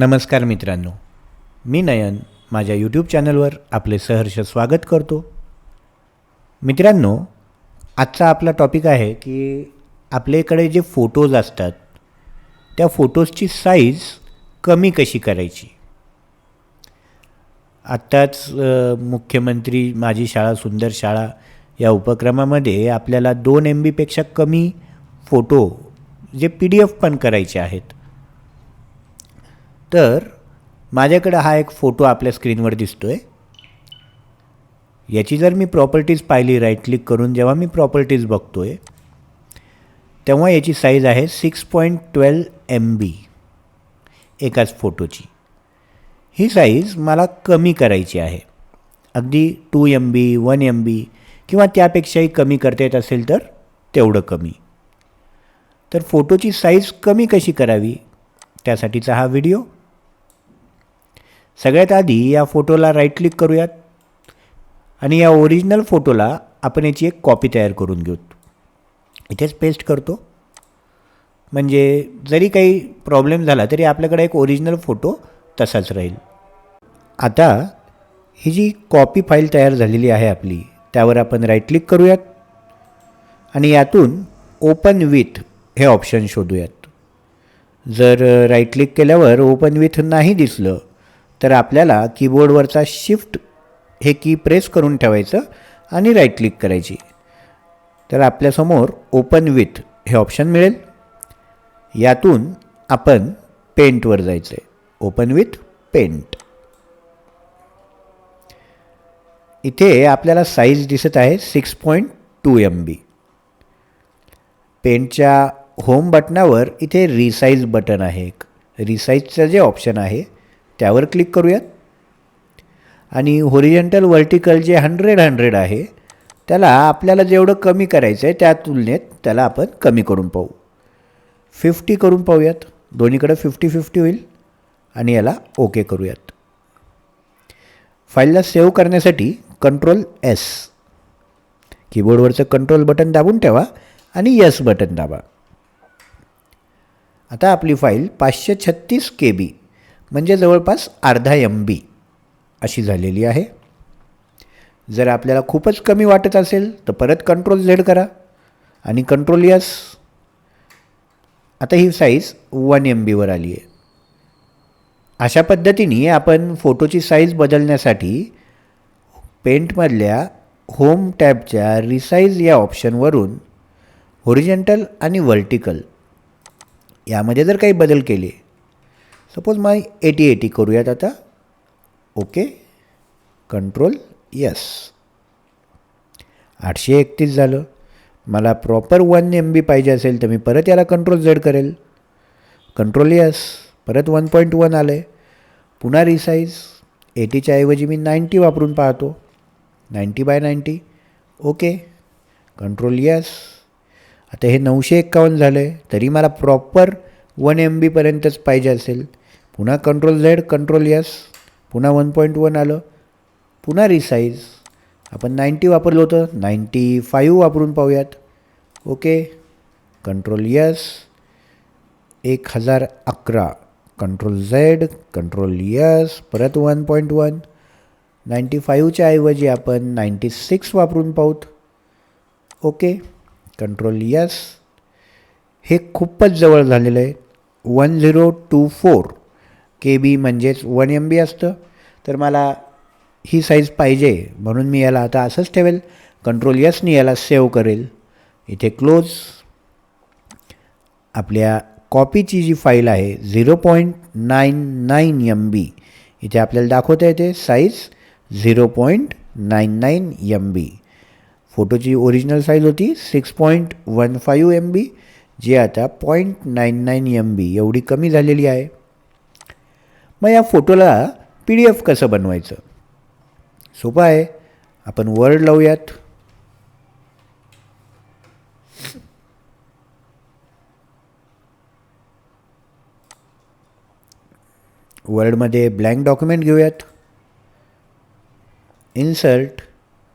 नमस्कार मित्रांनो. मी नयन माझ्या यूट्यूब चॅनलवर आपले सहर्ष स्वागत करतो. मित्रांनो आजचा आपला टॉपिक आहे की आपल्याकडे जे फोटोज असतात त्या फोटोजची साईज कमी कशी करायची? आत्ताच मुख्यमंत्री माझी शाळा सुंदर शाळा या उपक्रमामध्ये आपल्याला दोन एम बीपेक्षा कमी photo J P D F पण करायचे आहेत. तर माझ्याकडं हा एक फोटो आपल्या स्क्रीनवर दिसतो आहे याची जर मी प्रॉपर्टीज पाहिली राईट क्लिक करून जेव्हा मी प्रॉपर्टीज बघतो आहे तेव्हा याची साईज आहे six point twelve M B एकाच फोटोची ही साईज मला कमी करायची आहे. अगदी two M B one M B किंवा त्यापेक्षाही कमी करता येत असेल तर तेवढं कमी. तर फोटोची साईज कमी कशी करावी? त्यासाठीचा हा व्हिडिओ सगळ्यात आधी या फोटोला राईट क्लिक करूयात. आणि या ओरिजिनल फोटोला आपण याची एक कॉपी तयार करून घेऊ. इथेच पेस्ट करतो. म्हणजे जरी काही प्रॉब्लेम झाला तरी आपल्याकडे एक ओरिजिनल फोटो तसाच राहील. आता ही जी कॉपी फाईल तयार झालेली आहे आपली त्यावर आपण राईट क्लिक करूयात. आणि यातून ओपन विथ हे ऑप्शन शोधूयात. जर राईट क्लिक केल्यावर ओपन विथ नाही दिसलं तर आपल्याला कीबोर्डवरचा शिफ्ट हे की प्रेस करून ठेवायचं आणि राईट क्लिक करायची. तर आपल्यासमोर ओपन विथ हे ऑप्शन मिळेल. यातून आपण पेंटवर जायचं आहे ओपन विथ पेंट इथे आपल्याला साईज दिसत आहे six point two M B पेंटच्या home बटनावर इथे रिसाईज बटन आहे एक. रिसाईजचं जे ऑप्शन आहे त्यावर क्लिक करूयात. आणि होरिजेंटल वर्टिकल जे हंड्रेड हंड्रेड आहे त्याला आपल्याला जेवढं कमी करायचं आहे त्या तुलनेत त्याला आपण कमी करून पाहू. फिफ्टी करून पाहूयात. दोन्हीकडं फिफ्टी फिफ्टी होईल. आणि याला ओके करूयात. फाईलला सेव्ह करण्यासाठी कंट्रोल एस कीबोर्डवरचं कंट्रोल बटन दाबून ठेवा आणि यस बटन दाबा. आता आपली फाईल पाचशे छत्तीस के बी म्हणजे जवळपास अर्धा एम बी अशी झालेली आहे. जर आपल्याला खूपच कमी वाटत असेल तर परत कंट्रोल झेड करा. आणि कंट्रोल यस आता ही साईज वन एम बीवर आली आहे. अशा पद्धतीने आपण फोटोची साईज बदलण्यासाठी पेंटमधल्या होम टॅबच्या रिसाईज या ऑप्शनवरून होरिजेंटल आणि वर्टिकल यामध्ये जर काही बदल केले सपोज माय एटी एटी करूयात आता. ओके. कंट्रोल यस आठशे एकतीस झालं. मला प्रॉपर वन एम बी पाहिजे असेल तर मी परत याला कंट्रोल झेड करेल. कंट्रोल यस परत वन पॉईंट वन आलं आहे पुन्हा रिसाईज एटीच्या ऐवजी मी नाईंटी वापरून पाहतो. Ninety by ninety okay. Control S आता हे नऊशे एक्कावन्न झालं आहे तरी मला प्रॉपर वन एम बीपर्यंतच पाहिजे असेल. पुन्हा कंट्रोल झेड कंट्रोल यस पुन्हा वन पॉईंट वन आलं पुन्हा रिसाईज आपण नाईंटी वापरलं होतं नाईंटी फाईव्ह वापरून पाहूयात. ओके कंट्रोल यस एक हजार अकरा. कंट्रोल झेड कंट्रोल यस परत वन पॉईंट वन नाईंटी फाईव्हच्या ऐवजी आपण नाईंटी सिक्स वापरून पाहूत. ओके कंट्रोल यस हे खूपच जवळ झालेलं आहे. One zero two four K B म्हणजेच वन एम बी असतं. तर मला ही साईज पाहिजे म्हणून मी याला आता असंच ठेवेल. कंट्रोल यसनी याला सेव्ह करेल. इथे क्लोज आपल्या कॉपीची जी फाईल आहे zero point nine nine M B इथे आपल्याला दाखवता येते size zero point nine nine M B फोटोची ओरिजिनल साईज होती six point one five M B जी आता point nine nine M B एवढी कमी झालेली आहे. मग या फोटोला पी डी एफ कसं बनवायचं? सोपं आहे. आपण वर्ड लावूयात. वर्डमध्ये ब्लँक डॉक्युमेंट घेऊयात. इन्सर्ट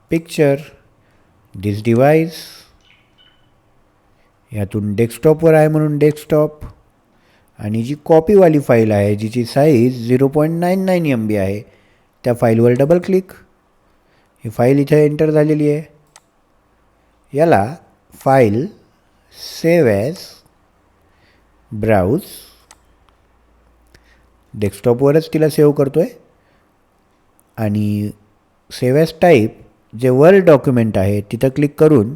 पिक्चर दिस डिवाइस यातून डेस्कटॉपवर आहे म्हणून डेस्कटॉप. आणि जी कॉपीवाली फाईल आहे जिची size zero point nine nine M B आहे त्या फाईलवर डबल क्लिक ही फाईल इथे एंटर झालेली आहे. याला फाईल सेव्ह ॲज ब्राउज डेस्कटॉपवरच तिला सेव्ह करतो आहे आणि सेव्ह ॲज टाईप जे वर्ड डॉक्युमेंट आहे तिथं क्लिक करून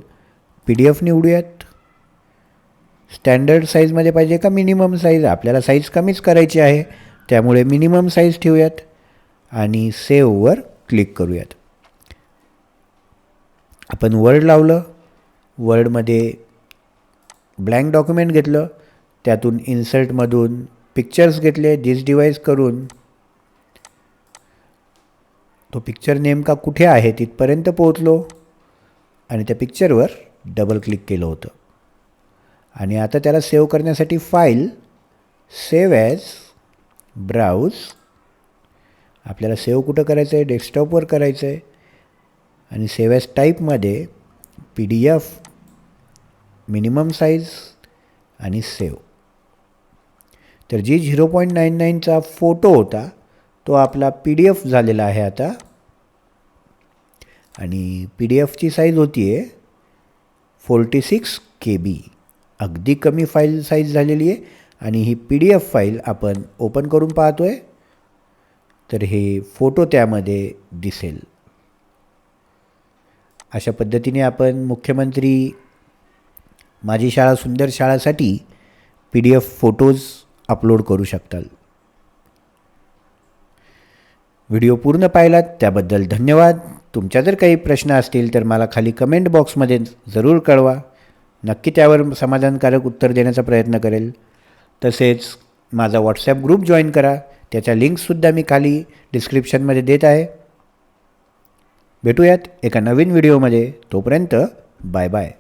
पी डी एफ निवडूयात. स्टँडर्ड साईजमध्ये पाहिजे का मिनिमम साईज आपल्याला साईज कमीच करायची आहे. त्यामुळे मिनिमम साईज ठेवूयात आणि सेववर क्लिक करूयात. आपण वर्ड लावलं. वर्डमध्ये ब्लँक डॉक्युमेंट घेतलं. त्यातून इन्सर्टमधून पिक्चर्स घेतले. डिस डिवाईस करून तो पिक्चर नेमका कुठे आहे तिथपर्यंत पोहोचलो आणि त्या पिक्चरवर डबल क्लिक केलं होतं. आणि आता त्याला सेव्ह करण्यासाठी फाईल सेव्ह ॲज ब्राउज. आपल्याला सेव्ह कुठं करायचं आहे डेस्कटॉपवर करायचं आहे आणि सेव्ह ॲज टाईपमध्ये P D F minimum size आणि सेव्ह. तर जी झिरो पॉईंट नाईन नाईनचा फोटो होता तो आपला पी डी एफ झालेला आहे आता. आणि पी डी एफची साईज होती आहे फोर्टी सिक्स के बी. अगदी कमी फाईल साईज झालेली आहे आणि ही पी डी एफ फाईल आपण ओपन करून पाहतो आहे तर हे फोटो त्यामध्ये दिसेल. अशा पद्धतीने आपण मुख्यमंत्री माझी शाळा सुंदर शाळासाठी P D F photos upload करू शकताल. व्हिडिओ पूर्ण पाहिलात त्याबद्दल धन्यवाद. तुमच्या जर काही प्रश्न असतील तर मला खाली कमेंट बॉक्समध्ये जरूर कळवा. नक्की त्यावर समाधानकारक उत्तर देण्याचा प्रयत्न करेल. तसेच माझा व्हॉट्सॲप ग्रुप जॉईन करा. त्याच्या लिंक्ससुद्धा मी खाली डिस्क्रिप्शनमध्ये देत आहे. भेटूयात एका नवीन व्हिडिओमध्ये तोपर्यंत बाय बाय